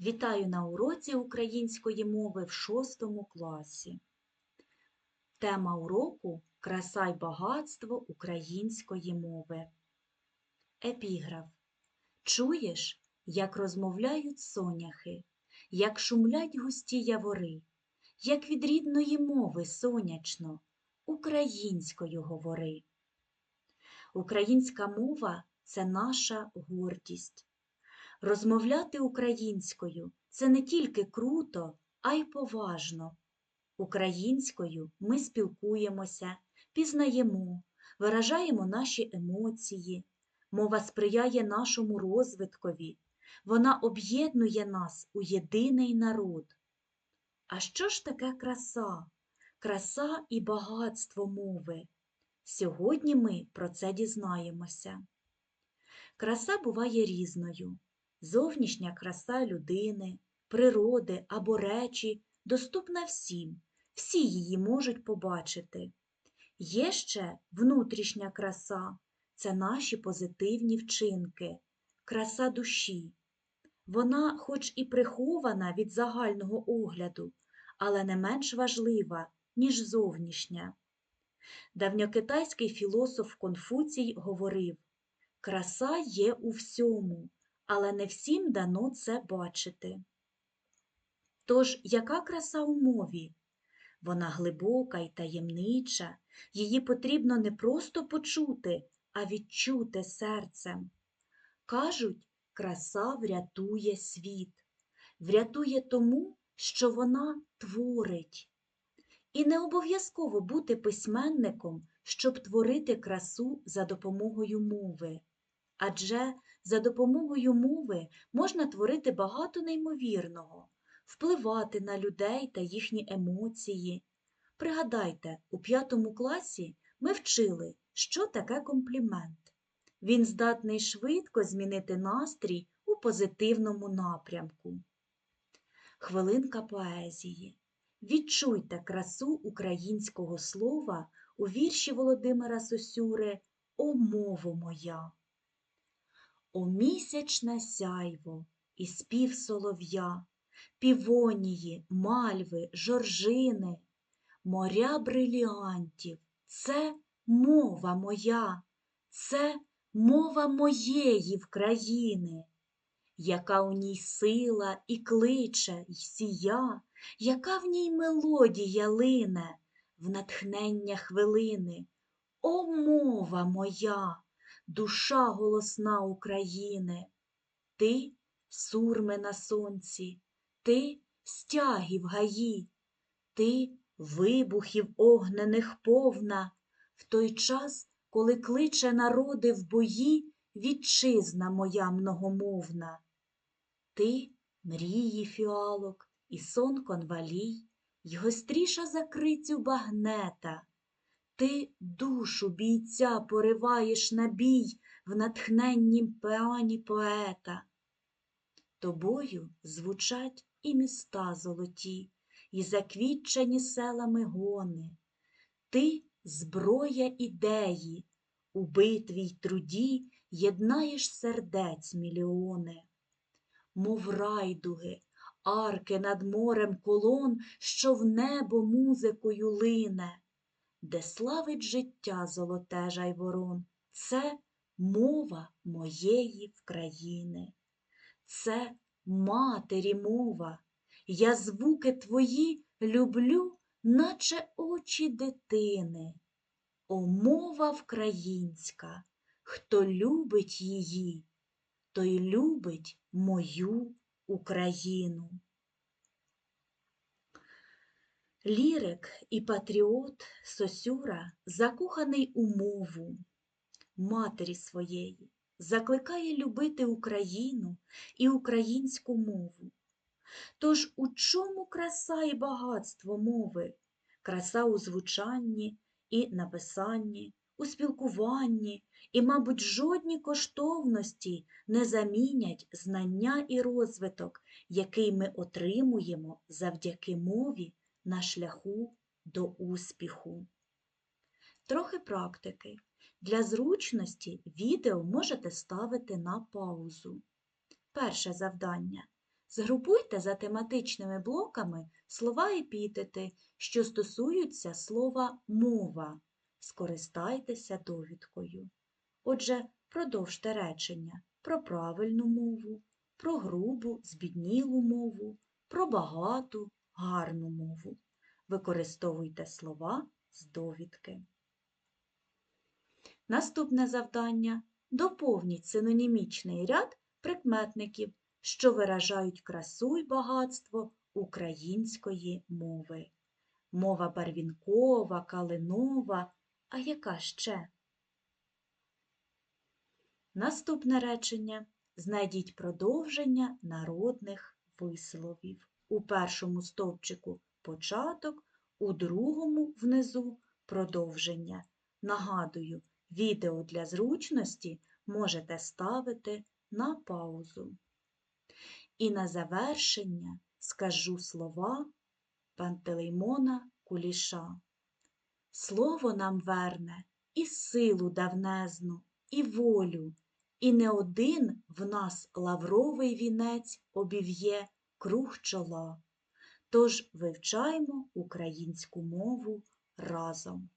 Вітаю на уроці української мови в шостому класі. Тема уроку Краса й багатство української мови. Епіграф. Чуєш, як розмовляють соняхи, як шумлять густі явори, як від рідної мови сонячно, українською говори. Українська мова це наша гордість. Розмовляти українською це не тільки круто, а й поважно. Українською ми спілкуємося, пізнаємо, виражаємо наші емоції. Мова сприяє нашому розвиткові, вона об'єднує нас у єдиний народ. А що ж таке краса? Краса і багатство мови. Сьогодні ми про це дізнаємося. Краса буває різною. Зовнішня краса людини, природи або речі доступна всім, всі її можуть побачити. Є ще внутрішня краса це наші позитивні вчинки, краса душі. Вона, хоч і прихована від загального огляду, але не менш важлива, ніж зовнішня. Давньокитайський філософ Конфуцій говорив краса є у всьому але не всім дано це бачити. Тож, яка краса у мові? Вона глибока і таємнича, її потрібно не просто почути, а відчути серцем. Кажуть, краса врятує світ, врятує тому, що вона творить. І не обов'язково бути письменником, щоб творити красу за допомогою мови. Адже за допомогою мови можна творити багато неймовірного, впливати на людей та їхні емоції. Пригадайте, у п'ятому класі ми вчили, що таке комплімент. Він здатний швидко змінити настрій у позитивному напрямку. Хвилинка поезії. Відчуйте красу українського слова у вірші Володимира Сосюри О мову моя. О місячне сяйво і спів солов'я, півонії, мальви, жоржини, моря бриліантів, це мова моя, це мова моєї вкраїни, яка у ній сила і кличе, й сія, яка в ній мелодія лине, в натхнення хвилини. О, мова моя! Душа голосна України, ти сурми на сонці, ти стяги в гаї, ти вибухів огнених повна, в той час, коли кличе народи в бої вітчизна моя многомовна. Ти мрії фіалок і сон конвалій, й гостріша закрицю багнета. Ти душу бійця пориваєш на бій в натхненнім пеані поета. Тобою звучать і міста золоті, і заквітчені селами гони. Ти зброя ідеї, у битві й труді єднаєш сердець мільйони, мов райдуги, арки над морем колон, що в небо музикою лине де славить життя золоте жайворон, це мова моєї вкраїни, це матері мова, я звуки твої люблю, наче очі дитини. О, мова вкраїнська, хто любить її, той любить мою Україну. Лірик і патріот Сосюра, закоханий у мову матері своєї, закликає любити Україну і українську мову. Тож у чому краса і багатство мови? Краса у звучанні і написанні, у спілкуванні, і, мабуть, жодні коштовності не замінять знання і розвиток, який ми отримуємо завдяки мові на шляху до успіху. Трохи практики. Для зручності відео можете ставити на паузу. Перше завдання. Згрупуйте за тематичними блоками слова епітети, що стосуються слова мова. Скористайтеся довідкою. Отже, продовжте речення про правильну мову, про грубу, збіднілу мову, про багату, гарну мову. Використовуйте слова з довідки. Наступне завдання. Доповніть синонімічний ряд прикметників, що виражають красу й багатство української мови. Мова барвінкова, калинова, а яка ще? Наступне речення. Знайдіть продовження народних висловів. У першому стовпчику початок, у другому внизу продовження. Нагадую, відео для зручності можете ставити на паузу. І на завершення скажу слова Пантелеймона Куліша. Слово нам верне і силу давнезну, і волю, і не один в нас лавровий вінець обів'є круг чола. Тож вивчаємо українську мову разом.